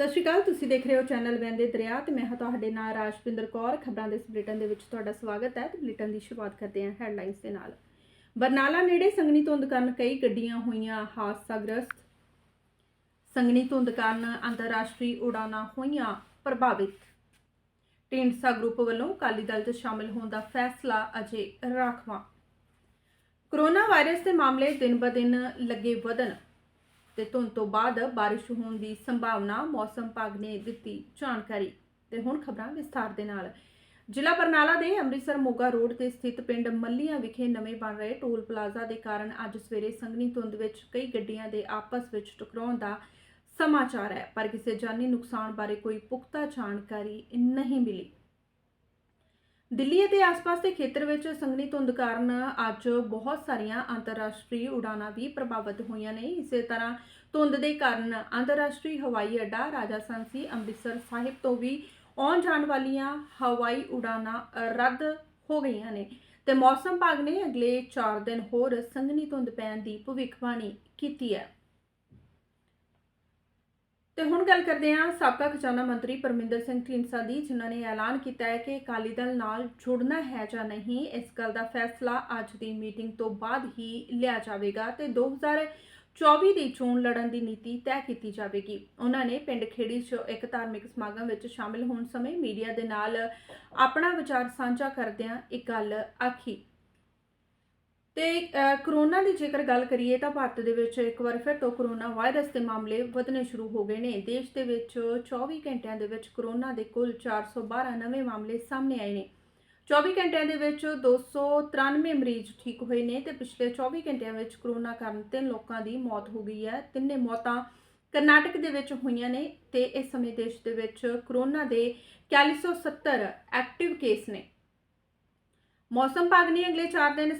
ਸਤਿ ਸ਼੍ਰੀ ਅਕਾਲ, ਤੁਸੀਂ ਦੇਖ ਰਹੇ ਹੋ ਚੈਨਲ ਵੈਂਦੇ ਦਰਿਆ ਤੇ ਮੈਂ ਹਾਂ ਤੁਹਾਡੇ ਨਾਲ ਰਾਜਪਿੰਦਰ ਕੌਰ। ਖਬਰਾਂ ਦੇ ਇਸ ਬੁਲੇਟਿਨ ਦੇ ਵਿੱਚ ਤੁਹਾਡਾ ਸਵਾਗਤ ਹੈ ਤੇ ਬੁਲੇਟਿਨ ਦੀ ਸ਼ੁਰੂਆਤ ਕਰਦੇ ਹਾਂ ਹੈਡਲਾਈਨਸ ਦੇ ਨਾਲ। ਬਰਨਾਲਾ ਨੇੜੇ ਸੰਗਣੀ ਧੁੰਦ ਕਾਰਨ ਕਈ ਗੱਡੀਆਂ ਹੋਈਆਂ ਹਾਦਸਾਗ੍ਰਸਤ। ਸੰਗਣੀ ਧੁੰਦ ਕਾਰਨ ਅੰਤਰਰਾਸ਼ਟਰੀ ਉਡਾਨਾਂ ਹੋਈਆਂ ਪ੍ਰਭਾਵਿਤ। ਢੀਂਡਸਾ ਗਰੁੱਪ ਵੱਲੋਂ ਅਕਾਲੀ ਦਲ 'ਚ ਸ਼ਾਮਲ ਹੋਣ ਦਾ ਫੈਸਲਾ ਅਜੇ ਰਾਖਵਾਂ। ਕਰੋਨਾ ਵਾਇਰਸ ਦੇ ਮਾਮਲੇ ਦਿਨ-ਬ-ਦਿਨ ਲੱਗੇ ਵਧਣ। ਤੇ ਧੁੰਦ ਤੋਂ ਬਾਅਦ ਬਾਰਿਸ਼ ਹੋਣ ਦੀ ਸੰਭਾਵਨਾ ਮੌਸਮ ਵਿਭਾਗ ਨੇ ਦਿੱਤੀ ਜਾਣਕਾਰੀ। ਤੇ ਹੁਣ ਖਬਰਾਂ ਵਿਸਥਾਰ ਦੇ ਨਾਲ। ਜ਼ਿਲ੍ਹਾ ਬਰਨਾਲਾ ਦੇ ਅੰਮ੍ਰਿਤਸਰ ਮੋਗਾ ਰੋਡ ਤੇ ਸਥਿਤ ਪਿੰਡ ਮੱਲੀਆਂ ਵਿਖੇ ਨਵੇਂ ਬਣ ਰਹੇ ਟੋਲ ਪਲਾਜ਼ਾ ਦੇ ਕਾਰਨ ਅੱਜ ਸਵੇਰੇ ਸੰਘਣੀ ਧੁੰਦ ਵਿੱਚ ਕਈ ਗੱਡੀਆਂ ਦੇ ਆਪਸ ਵਿੱਚ ਟਕਰਾਉਣ ਦਾ ਸਮਾਚਾਰ ਹੈ, ਪਰ ਕਿਸੇ ਜਾਨੀ ਨੁਕਸਾਨ ਬਾਰੇ ਕੋਈ ਪੁਖਤਾ ਜਾਣਕਾਰੀ ਨਹੀਂ ਮਿਲੀ। ਦਿੱਲੀ ਅਤੇ ਆਸ-ਪਾਸ ਦੇ ਖੇਤਰ ਵਿੱਚ ਸੰਘਣੀ ਧੁੰਦ ਕਾਰਨ ਅੱਜ ਬਹੁਤ ਸਾਰੀਆਂ ਅੰਤਰਰਾਸ਼ਟਰੀ ਉਡਾਨਾਂ ਵੀ ਪ੍ਰਭਾਵਿਤ ਹੋਈਆਂ ਨੇ। ਇਸੇ ਤਰ੍ਹਾਂ ਧੁੰਦ ਦੇ ਕਾਰਨ ਅੰਤਰਰਾਸ਼ਟਰੀ ਹਵਾਈ ਅੱਡਾ ਰਾਜਾ ਸਾਂਸੀ ਅੰਮ੍ਰਿਤਸਰ ਸਾਹਿਬ ਤੋਂ ਵੀ ਆਉਣ ਜਾਣ ਵਾਲੀਆਂ ਹਵਾਈ ਉਡਾਨਾਂ ਰੱਦ ਹੋ ਗਈਆਂ ਨੇ ਤੇ ਮੌਸਮ ਵਿਭਾਗ ਨੇ ਅਗਲੇ 4 ਦਿਨ ਹੋਰ ਸੰਘਣੀ ਧੁੰਦ ਪੈਣ ਦੀ ਭਵਿੱਖਬਾਣੀ ਕੀਤੀ ਹੈ। ਤੇ ਹੁਣ ਗੱਲ ਕਰਦੇ ਹਾਂ ਸਾਬਕਾ ਖਜ਼ਾਨਾ ਮੰਤਰੀ ਪਰਮਿੰਦਰ ਸਿੰਘ ਢੀਂਡਸਾ ਦੀ, ਜਿਨ੍ਹਾਂ ਨੇ ਐਲਾਨ ਕੀਤਾ ਹੈ ਕਿ ਅਕਾਲੀ ਦਲ ਨਾਲ ਜੁੜਨਾ ਹੈ ਜਾਂ ਨਹੀਂ, ਇਸ ਗੱਲ ਦਾ ਫੈਸਲਾ ਅੱਜ ਦੀ ਮੀਟਿੰਗ ਤੋਂ ਬਾਅਦ ਹੀ ਲਿਆ ਜਾਵੇਗਾ ਤੇ 2024 ਦੀ ਚੋਣ ਲੜਨ ਦੀ ਨੀਤੀ ਤੈਅ ਕੀਤੀ ਜਾਵੇਗੀ। ਉਹਨਾਂ ਨੇ ਪਿੰਡ ਖੇੜੀ 'ਚ ਇੱਕ ਧਾਰਮਿਕ ਸਮਾਗਮ ਵਿੱਚ ਸ਼ਾਮਿਲ ਹੋਣ ਸਮੇਂ ਮੀਡੀਆ ਦੇ ਨਾਲ ਆਪਣਾ ਵਿਚਾਰ ਸਾਂਝਾ ਕਰਦਿਆਂ ਇੱਕ ਗੱਲ ਆਖੀ। ਤੇ ਕਰੋਨਾ ਦੀ ਜੇਕਰ ਗੱਲ ਕਰੀਏ ਤਾਂ ਭਾਰਤ ਦੇ ਵਿੱਚ ਇੱਕ ਵਾਰ ਫਿਰ ਤੋਂ ਕਰੋਨਾ ਵਾਇਰਸ ਦੇ ਮਾਮਲੇ ਵਧਣੇ ਸ਼ੁਰੂ ਹੋ ਗਏ ਨੇ। ਦੇਸ਼ ਦੇ ਵਿੱਚ 24 ਘੰਟਿਆਂ ਦੇ ਵਿੱਚ ਕਰੋਨਾ ਦੇ ਕੁੱਲ 412 ਨਵੇਂ ਮਾਮਲੇ ਸਾਹਮਣੇ ਆਏ ਨੇ। 24 ਘੰਟਿਆਂ ਦੇ ਵਿੱਚ 293 ਮਰੀਜ਼ ਠੀਕ ਹੋਏ ਨੇ ਤੇ ਪਿਛਲੇ 24 ਘੰਟਿਆਂ ਵਿੱਚ ਕਰੋਨਾ ਕਾਰਨ ਤਿੰਨ ਲੋਕਾਂ ਦੀ ਮੌਤ ਹੋ ਗਈ ਹੈ। ਤਿੰਨੇ ਮੌਤਾਂ ਕਰਨਾਟਕ ਦੇ ਵਿੱਚ ਹੋਈਆਂ ਨੇ ਤੇ ਇਸ ਸਮੇਂ ਦੇਸ਼ ਦੇ ਵਿੱਚ ਕਰੋਨਾ ਦੇ 4170 ਐਕਟਿਵ ਕੇਸ ਨੇ। ਮੌਸਮ ਵਿਭਾਗ ਨੇ ਅਗਲੇ 4 ਦਿਨ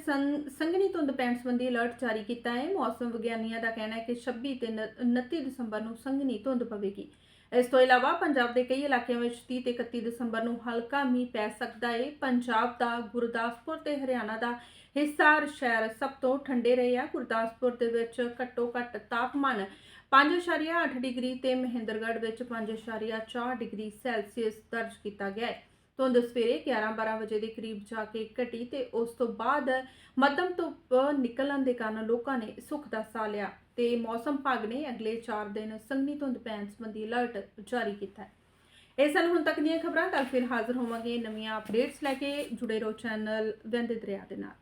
ਸੰਘਣੀ ਧੁੰਦ ਪੈਣ ਸੰਬੰਧੀ ਅਲਰਟ ਜਾਰੀ ਕੀਤਾ ਹੈ। ਮੌਸਮ ਵਿਗਿਆਨੀਆਂ ਦਾ ਕਹਿਣਾ ਹੈ ਕਿ 26 ਤੇ ਨ- 29 ਦਸੰਬਰ ਨੂੰ ਸੰਘਣੀ ਧੁੰਦ ਪਵੇਗੀ। ਇਸ ਤੋਂ ਇਲਾਵਾ ਪੰਜਾਬ ਦੇ ਕਈ ਇਲਾਕਿਆਂ ਵਿੱਚ 30 ਤੇ 31 ਦਸੰਬਰ ਨੂੰ ਹਲਕਾ ਮੀਂਹ ਪੈ ਸਕਦਾ ਹੈ। ਪੰਜਾਬ ਦਾ ਗੁਰਦਾਸਪੁਰ ਤੇ ਹਰਿਆਣਾ ਦਾ ਹਿਸਾਰ ਸ਼ਹਿਰ ਸਭ ਤੋਂ ਠੰਡੇ ਰਹੇ ਆ। ਗੁਰਦਾਸਪੁਰ ਦੇ ਵਿੱਚ ਘੱਟੋ ਘੱਟ ਤਾਪਮਾਨ 5.8 ਡਿਗਰੀ ਤੇ ਮਹਿੰਦਰਗੜ੍ਹ ਵਿੱਚ 5.4 ਡਿਗਰੀ ਸੈਲਸੀਅਸ ਦਰਜ ਕੀਤਾ ਗਿਆ ਹੈ। ਧੁੰਦ ਸਵੇਰੇ 11-12 ਵਜੇ ਦੇ ਕਰੀਬ ਜਾ ਕੇ ਘਟੀ ਤੇ ਉਸ ਤੋਂ ਬਾਅਦ ਮੱਧਮ ਧੁੱਪ ਨਿਕਲਣ ਦੇ ਕਾਰਨ ਲੋਕਾਂ ਨੇ ਸੁੱਖ ਦਾ ਸਾਹ ਲਿਆ ਤੇ ਮੌਸਮ ਵਿਭਾਗ ਨੇ ਅਗਲੇ 4 ਦਿਨ ਸੰਘਣੀ ਧੁੰਦ ਪੈਣ ਸੰਬੰਧੀ ਅਲਰਟ ਜਾਰੀ ਕੀਤਾ ਹੈ। ਇਹ ਸਨ ਹੁਣ ਤੱਕ ਦੀਆਂ ਖਬਰਾਂ ਕੱਲ ਫਿਰ ਹਾਜ਼ਰ ਹੋਵਾਂਗੇ ਨਵੀਆਂ ਅਪਡੇਟਸ ਲੈ ਕੇ। ਜੁੜੇ ਰਹੋ ਚੈਨਲ ਵੰਦੇ ਦਰਿਆ ਦੇ ਨਾਲ।